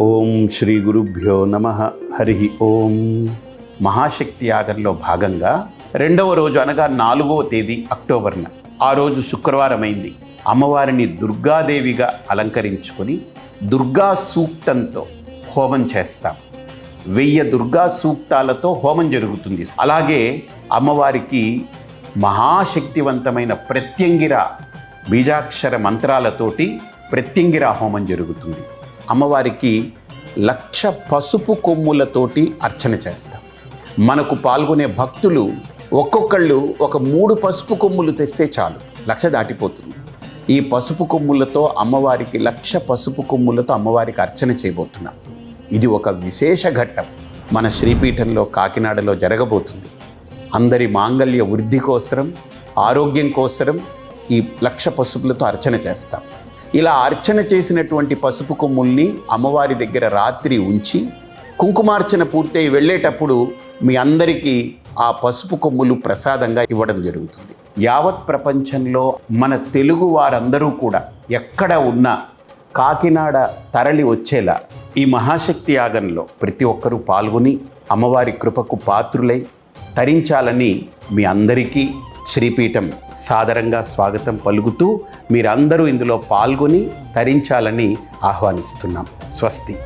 ఓం శ్రీ గురుభ్యో నమ. హరి ఓం. మహాశక్తి యాగంలో భాగంగా రెండవ రోజు అనగా నాలుగవ తేదీ అక్టోబర్న ఆ రోజు శుక్రవారం అయింది అమ్మవారిని దుర్గాదేవిగా అలంకరించుకొని దుర్గా సూక్తంతో హోమం చేస్తాం. వెయ్యి దుర్గా సూక్తాలతో హోమం జరుగుతుంది. అలాగే అమ్మవారికి మహాశక్తివంతమైన ప్రత్యంగిర బీజాక్షర మంత్రాలతోటి ప్రత్యంగిర హోమం జరుగుతుంది. అమ్మవారికి లక్ష పసుపు కొమ్ములతోటి అర్చన చేస్తాం. మనకు పాల్గొనే భక్తులు ఒక్కొక్కళ్ళు ఒక మూడు పసుపు కొమ్ములు తెస్తే చాలు. లక్ష దాటిపోతుంది. ఈ పసుపు కొమ్ములతో అమ్మవారికి లక్ష పసుపు కొమ్ములతో అమ్మవారికి అర్చన చేయబోతున్నాం. ఇది ఒక విశేష ఘట్టం. మన శ్రీపీఠంలో కాకినాడలో జరగబోతుంది. అందరి మాంగళ్య వృద్ధి కోసరం ఆరోగ్యం కోసరం ఈ లక్ష పసుపులతో అర్చన చేస్తాం. ఇలా అర్చన చేసినటువంటి పసుపు కొమ్ముల్ని అమ్మవారి దగ్గర రాత్రి ఉంచి కుంకుమార్చన పూర్తయి వెళ్ళేటప్పుడు మీ అందరికీ ఆ పసుపు కొమ్ములు ప్రసాదంగా ఇవ్వడం జరుగుతుంది. యావత్ ప్రపంచంలో మన తెలుగు వారందరూ కూడా ఎక్కడ ఉన్నా కాకినాడ తరలి వచ్చేలా ఈ మహాశక్తి యాగంలో ప్రతి ఒక్కరూ పాల్గొని అమ్మవారి కృపకు పాత్రులై తరించాలని మీ అందరికీ శ్రీపీఠం సాదరంగా స్వాగతం పలుకుతూ మీరందరూ ఇందులో పాల్గొని తరించాలని ఆహ్వానిస్తున్నాం. స్వస్తి.